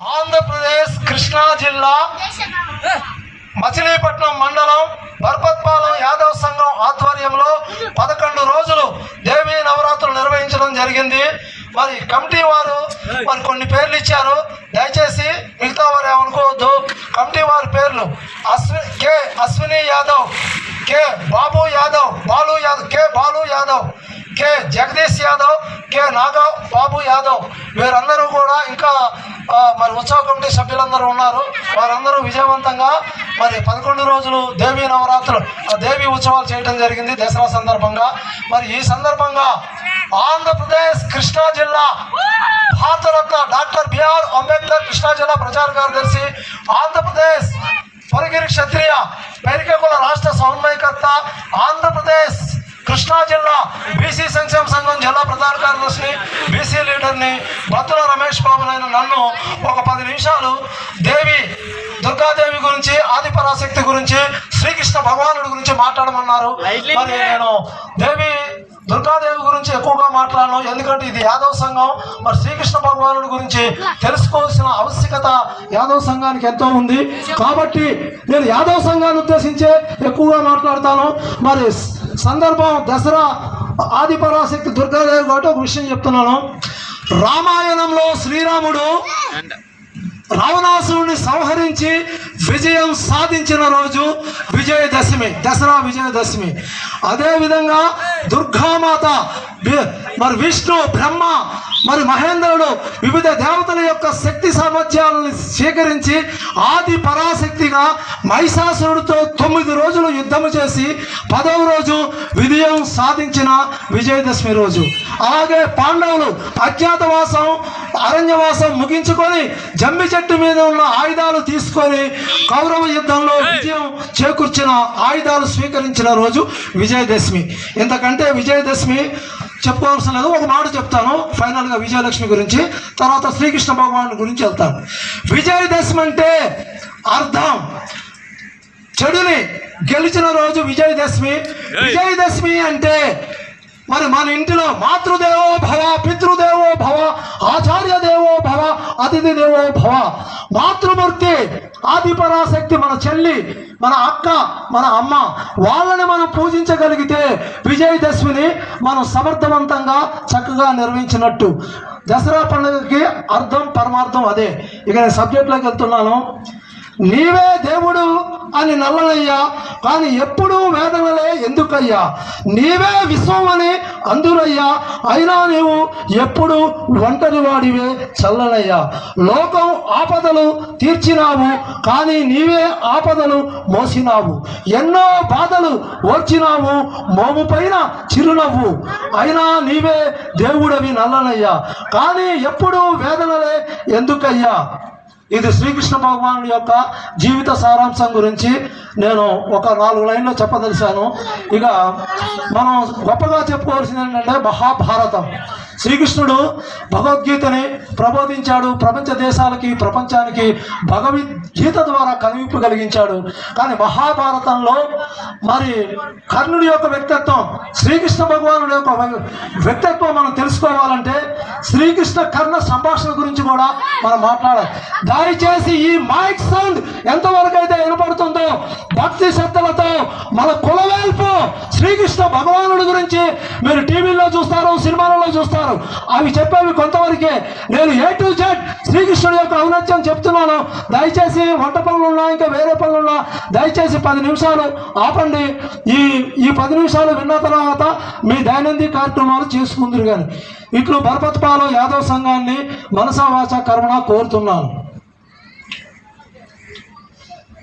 ఆంధ్రప్రదేశ్ కృష్ణా జిల్లా మచిలీపట్నం మండలం బర్పత్పాలెం యాదవ్ సంఘం ఆధ్వర్యంలో పదకొండు రోజులు దేవీ నవరాత్రులు నిర్వహించడం జరిగింది. మరి కమిటీ వారు మరి కొన్ని పేర్లు ఇచ్చారు. దయచేసి మిగతా వారు ఏమనుకోవద్దు. కమిటీ వారి పేర్లు Ashwi K Ashwini Yadav K Babu Yadav Balu Yadav K Balu Yadav. K Jagadish Yadav K Nagaon Babu Yadav. వీరందరూ కూడా ఇంకా మరి ఉత్సవ కమిటీ సభ్యులందరూ ఉన్నారు. వారందరూ విజయవంతంగా మరి పదకొండు రోజులు దేవీ నవరాత్రులు ఆ దేవీ ఉత్సవాలు చేయడం జరిగింది దసరా సందర్భంగా. మరి ఈ సందర్భంగా ఆంధ్రప్రదేశ్ కృష్ణా జిల్లా భారతరత్న డాక్టర్ బిఆర్ అంబేద్కర్ కృష్ణా జిల్లా ప్రచార కార్యదర్శి ఆంధ్రప్రదేశ్ పొరగిరి క్షత్రియ పెరికకుల రాష్ట్ర సమన్వయకర్త ఆంధ్రప్రదేశ్ కృష్ణా జిల్లా బీసీ సంక్షేమ సంఘం జిల్లా ప్రధాన కార్యదర్శిని బీసీ లీడర్ని బత్తుల రమేష్ బాబునైన నన్ను ఒక పది నిమిషాలు దేవి దుర్గాదేవి గురించి ఆది పరాశక్తి గురించి శ్రీకృష్ణ భగవానుడి గురించి మాట్లాడమన్నారు. మరి నేను దేవి దుర్గాదేవి గురించి ఎక్కువగా మాట్లాడను. ఎందుకంటే ఇది యాదవ్ సంఘం. మరి శ్రీకృష్ణ భగవానుడి గురించి తెలుసుకోవాల్సిన ఆవశ్యకత యాదవ్ సంఘానికి ఎంతో ఉంది. కాబట్టి నేను యాదవ్ సంఘాన్ని ఉద్దేశించే ఎక్కువగా మాట్లాడతాను. మరి సందర్భం దసరా ఆది పరాశక్తి దుర్గాదేవి కాబట్టి ఒక విషయం చెప్తున్నాను. రామాయణంలో శ్రీరాముడు రావణాసురుని సంహరించి విజయం సాధించిన రోజు విజయదశమి దసరా విజయదశమి. అదేవిధంగా దుర్గామాత మరి విష్ణు బ్రహ్మ మరి మహేంద్రుడు వివిధ దేవతల యొక్క శక్తి సామర్థ్యాలను స్వీకరించి ఆది పరాశక్తిగా మహిషాసురుడితో తొమ్మిది రోజులు యుద్ధము చేసి పదవ రోజు విజయం సాధించిన విజయదశమి రోజు. అలాగే పాండవులు అజ్ఞాతవాసం అరణ్యవాసం ముగించుకొని జమ్మి చెట్టు మీద ఉన్న ఆయుధాలు తీసుకొని కౌరవ యుద్ధంలో విజయం చేకూర్చిన ఆయుధాలు స్వీకరించిన రోజు విజయదశమి. ఇంతకంటే విజయదశమి చెప్పుకోవాల్సిన లేదు. ఒక మాట చెప్తాను ఫైనల్గా విజయలక్ష్మి గురించి. తర్వాత శ్రీకృష్ణ భగవాన్ గురించి వెళ్తాను. విజయదశమి అంటే అర్థం. చెడుని గెలిచిన రోజు విజయదశమి విజయదశమి అంటే మరి మన ఇంటిలో మాతృదేవో భవ పితృదేవో భవ ఆచార్య దేవో భవ అతిథి దేవో భవ. మాతృమూర్తి ఆది పరాశక్తి మన చెల్లి మన అక్క మన అమ్మ వాళ్ళని మనం పూజించగలిగితే విజయదశమిని మనం సమర్థవంతంగా చక్కగా నిర్వహించినట్టు. దసరా పండుగకి అర్థం పరమార్థం అదే. ఇక నేను సబ్జెక్ట్లోకి వెళ్తున్నాను. నీవే దేవుడు అని నల్లనయ్యా. కానీ ఎప్పుడూ వేదనలే ఎందుకయ్యా? నీవే విశ్వం అని అందురయ్యా. అయినా నీవు ఎప్పుడు ఒంటరి వాడివే చల్లనయ్యా. లోకం ఆపదలు తీర్చినావు కానీ నీవే ఆపదలు మోసినావు. ఎన్నో బాధలు ఓర్చినావు మోము పైన చిరునవ్వు. అయినా నీవే దేవుడవి నల్లనయ్యా. కానీ ఎప్పుడూ వేదనలే ఎందుకయ్యా? ఇది శ్రీకృష్ణ భగవానుడి యొక్క జీవిత సారాంశం గురించి నేను ఒక నాలుగు లైన్లో చెప్పదలిశాను ఇక మనం గొప్పగా చెప్పుకోవాల్సింది ఏంటంటే మహాభారతం. శ్రీకృష్ణుడు భగవద్గీతని ప్రబోధించాడు. ప్రపంచ దేశాలకి ప్రపంచానికి భగవద్గీత ద్వారా కనువిప్పు కలిగించాడు. కానీ మహాభారతంలో మరి కర్ణుడి యొక్క వ్యక్తిత్వం శ్రీకృష్ణ భగవానుడి యొక్క వ్య- వ్యక్తిత్వం మనం తెలుసుకోవాలంటే శ్రీకృష్ణ కర్ణ సంభాషణ గురించి కూడా మనం మాట్లాడాలి. దయచేసి ఈ మైక్ సౌండ్ ఎంతవరకు అయితే వినపడుతుందో భక్తి శ్రద్ధలతో మన కుల శ్రీకృష్ణ భగవానుడి గురించి మీరు టీవీలో చూస్తారు సినిమాలలో చూస్తారు. అవి చెప్పేవి కొంతవరకే. నేను ఏ టు జెడ్ శ్రీకృష్ణుడి యొక్క ఔన్నత్యం చెప్తున్నాను. దయచేసి వంట పనులు ఉన్నా ఇంకా వేరే పనులు ఉన్నా దయచేసి పది నిమిషాలు ఆపండి. ఈ ఈ పది నిమిషాలు విన్న తర్వాత మీ దైనందిన కార్యక్రమాలు చేసుకుందరు కానీ ఇట్లు బర్పత్పాలెం యాదవ్ సంఘాన్ని మనసావాచ కర్మణ కోరుతున్నాను.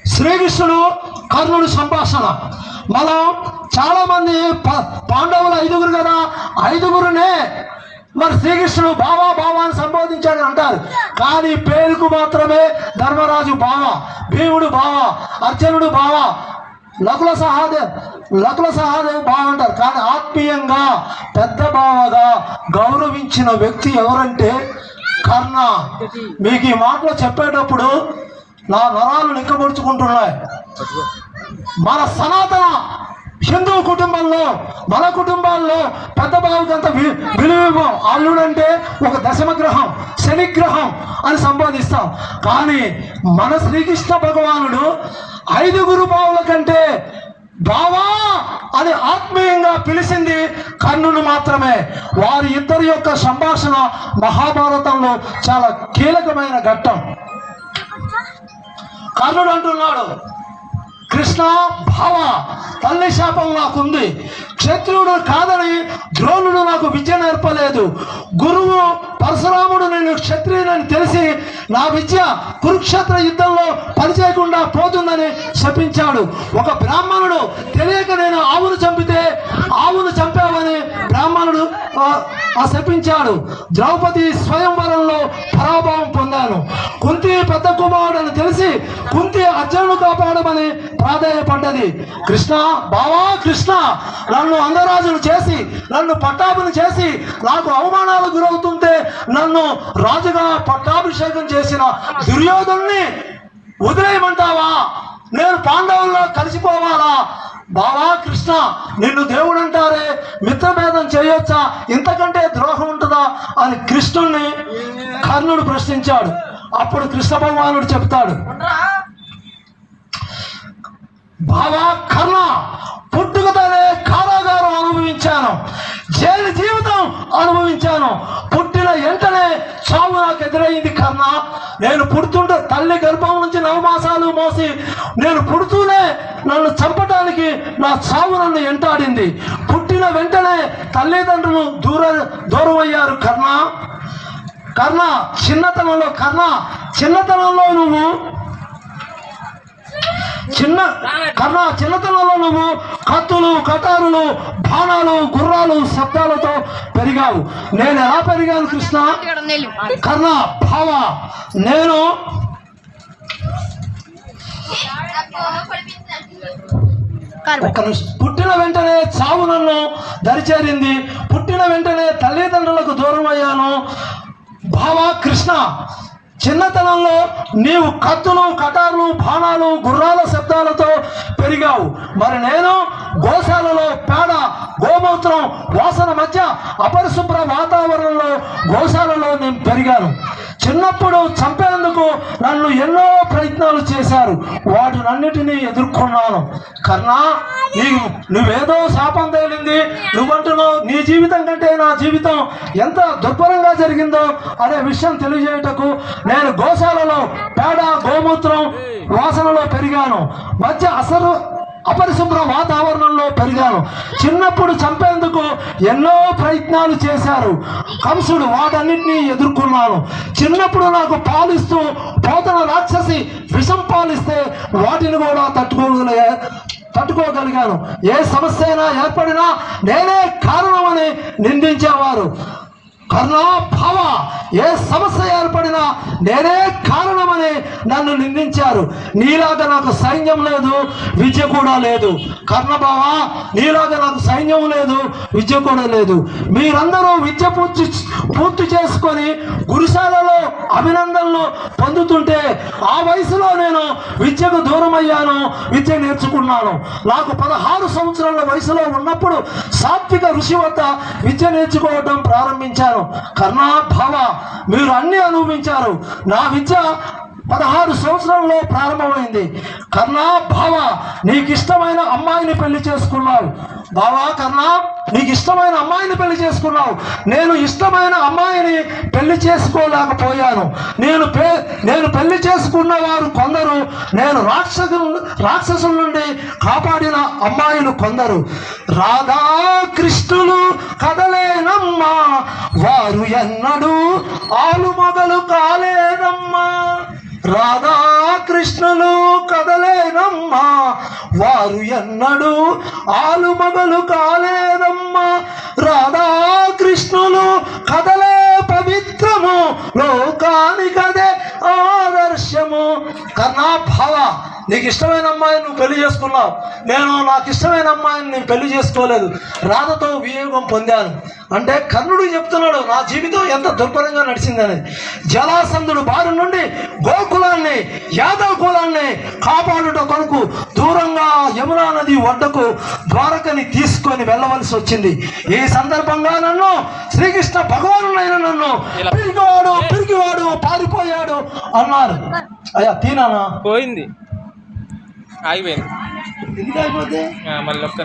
శ్రీకృష్ణుడు కర్ణుడు సంభాషణ. మనం చాలా మంది ప- పాండవులు ఐదుగురు కదా ఐదుగురునే మరి శ్రీకృష్ణుడు బావా బావా అని సంబోధించాడు అంటారు. కానీ పేరుకు మాత్రమే ధర్మరాజు బావ భీముడు బావ అర్జునుడు బావ లకుల సహాదేవ్ లకుల సహాదేవ్ బావ అంటారు. కానీ ఆత్మీయంగా పెద్ద బావగా గౌరవించిన వ్యక్తి ఎవరంటే కర్ణ. మీకు ఈ మాటలు చెప్పేటప్పుడు నా నరాలు నిక్కబడుచుకుంటున్నాయి మన సనాతన హిందూ కుటుంబంలో మన కుటుంబాల్లో పెద్ద బావుకి అంత వి- విలువ అల్లుడంటే ఒక దశమ గ్రహం శనిగ్రహం అని సంబోధిస్తాం. కానీ మన శ్రీకృష్ణ భగవానుడు ఐదుగురు బావుల కంటే బావా అని ఆత్మీయంగా పిలిచింది కర్ణును మాత్రమే. వారి ఇద్దరి యొక్క సంభాషణ మహాభారతంలో చాలా కీలకమైన ఘట్టం. కర్ణుడు అంటున్నాడు కృష్ణ భావ తల్లి శాపం నాకుంది క్షత్రియుడు కాదని ద్రోణుడు నాకు విద్య నేర్పలేదు. గురువు పరశురాముడు నేను క్షత్రియునని తెలిసి నా విద్య కురుక్షేత్ర యుద్ధంలో పనిచేయకుండా పోతుందని శపించాడు. ఒక బ్రాహ్మణుడు తెలియక నేను ఆవును చంపితే ఆవును చంపావని బ్రాహ్మణుడు శపించాడు. ద్రౌపది స్వయంవరంలో పరాభవం పొందాను. కుంతి పెద్ద కుమారుడని తెలిసి కుంతి అర్జును కాపాడమని ప్రాధాన్యపడ్డది కృష్ణ బావా కృష్ణ నన్ను అంగరాజును చేసి నన్ను పట్టాభిని చేసి నాకు అవమానాలు గురవుతుంటే నన్ను రాజుగా పట్టాభిషేకం చేసిన దుర్యోధుల్ని వదిలేయమంటావా? నేను పాండవుల్లో కలిసిపోవాలా? బావా కృష్ణ నిన్ను దేవుడు అంటారే మిత్రభేదం చేయొచ్చా? ఇంతకంటే ద్రోహం ఉంటుందా? అని కృష్ణుణ్ణి కర్ణుడు ప్రశ్నించాడు. అప్పుడు కృష్ణ భగవానుడు చెప్తాడు బావా కర్ణ పుట్టుకతోనే కారాగారం అనుభవించాను. జైలు జీవితం అనుభవించాను. పుట్టిన వెంటనే చావు నాకు ఎదురైంది కర్ణ నేను పుడుతుంటే తల్లి గర్భం నుంచి నవమాసాలు మోసి నేను పుడుతూనే నన్ను చంపడానికి నా చావు నన్ను ఎంటాడింది. పుట్టిన వెంటనే తల్లిదండ్రులు దూర దూరం అయ్యారు కర్ణ కర్ణ చిన్నతనంలో కర్ణ చిన్నతనంలో నువ్వు చిన్న కర్ణ చిన్నతనంలో నువ్వు కత్తులు కటారులు బాణాలు గుర్రాలు శబ్దాలతో పెరిగావు. నేను ఎలా పెరిగాను కృష్ణ? కర్ణ భావ. నేను పుట్టిన వెంటనే చావు నన్ను దరిచేరింది. పుట్టిన వెంటనే తల్లిదండ్రులకు దూరం అయ్యాను భావ కృష్ణ. చిన్నతనంలో నీవు కత్తులు కటార్లు బాణాలు గుర్రాల శబ్దాలతో పెరిగావు. మరి నేను గోశాలలో పేడ గోమూత్రం వాసన మధ్య అపరిశుభ్ర వాతావరణంలో గోశాలలో నేను పెరిగాను. చిన్నప్పుడు చంపేందుకు నన్ను ఎన్నో ప్రయత్నాలు చేశారు. వాటినన్నిటినీ ఎదుర్కొన్నాను. కన్నా నీవు నువ్వేదో శాపం తేలింది. నువ్వంటున్నావు నీ జీవితం కంటే నా జీవితం ఎంత దుర్భరంగా జరిగిందో అనే విషయం తెలియజేయటకు నేను గోశాలలో పేడ గోమూత్రం వాసనలో పెరిగాను. మధ్య అసలు అపరిశుభ్ర వాతావరణంలో పెరిగాను. చిన్నప్పుడు చంపేందుకు ఎన్నో ప్రయత్నాలు చేశారు. కంసుడు వాటన్నిటినీ ఎదుర్కొన్నాను. చిన్నప్పుడు నాకు పాలిస్తూ పోతన రాక్షసి విషం పాలిస్తే వాటిని కూడా తట్టుకోగలిగా తట్టుకోగలిగాను. ఏ సమస్య అయినా ఏర్పడినా నేనే కారణమని నిందించేవారు. కరుణాభావ ఏ సమస్య ఏర్పడినా నేనే కారణమని నన్ను నిందించారు. నీలాగా నాకు సైన్యం లేదు విద్య కూడా లేదు. కర్ణభావ నీలాగా నాకు సైన్యం లేదు విద్య కూడా లేదు. మీరందరూ విద్య పూర్తి పూర్తి చేసుకొని గురుశాలలో అభినందనలు పొందుతుంటే ఆ వయసులో నేను విద్యకు దూరం అయ్యాను విద్య నేర్చుకున్నాను. నాకు పదహారు సంవత్సరాల వయసులో ఉన్నప్పుడు సాత్విక ఋషి వద్ద విద్య నేర్చుకోవడం ప్రారంభించాను. కర్ణా భావ మీరు అన్ని అనుభవించారు. నా విద్య పదహారు సంవత్సరంలో ప్రారంభమైంది. కర్ణా భావ నీకు ఇష్టమైన అమ్మాయిని పెళ్ళి చేసుకున్నావు. బావా కర్ణా నీకు ఇష్టమైన అమ్మాయిని పెళ్ళి చేసుకున్నావు. నేను ఇష్టమైన అమ్మాయిని పెళ్ళి చేసుకోలేకపోయాను. నేను పే నేను పెళ్ళి చేసుకున్న వారు కొందరు నేను రాక్షసు రాక్షసుల నుండి కాపాడిన అమ్మాయిలు కొందరు. రాధా కృష్ణులు వారు ఎన్నడూ ఆలు మొదలు కాలేదమ్మా. రాధాకృష్ణులు కదలేనమ్మా వారు ఎన్నడూ ఆలు మొదలు కాలేదమ్మా. రాధాకృష్ణులు కదలే పవిత్రము లోకానికదే ఆదర్శము. కర్ణాభావ నీకు ఇష్టమైన అమ్మాయిని నువ్వు పెళ్ళి చేసుకున్నావు. నేను నాకు ఇష్టమైన అమ్మాయిని నేను పెళ్ళి చేసుకోలేదు. రాధతో వియోగం పొందాను. అంటే కర్ణుడు చెప్తున్నాడు నా జీవితం ఎంత దుర్భరంగా నడిచిందని. జలాసంధుడు బారి నుండి గోకులాన్ని యాదవ కులాన్ని కాపాడుట కొరకు దూరంగా యమునా నది ఒడ్డుకు ద్వారకని తీసుకొని వెళ్ళవలసి వచ్చింది. ఈ సందర్భంగా నన్ను శ్రీకృష్ణ భగవానుడైన నన్ను పిరిగివాడు పిరిగివాడు పారిపోయాడు అన్నారు. అయ్యా తీనానా? పోయింది. ఆగిపోయింది ఎందుకు అయిపోతే ఆ, మళ్ళీ ఒక్క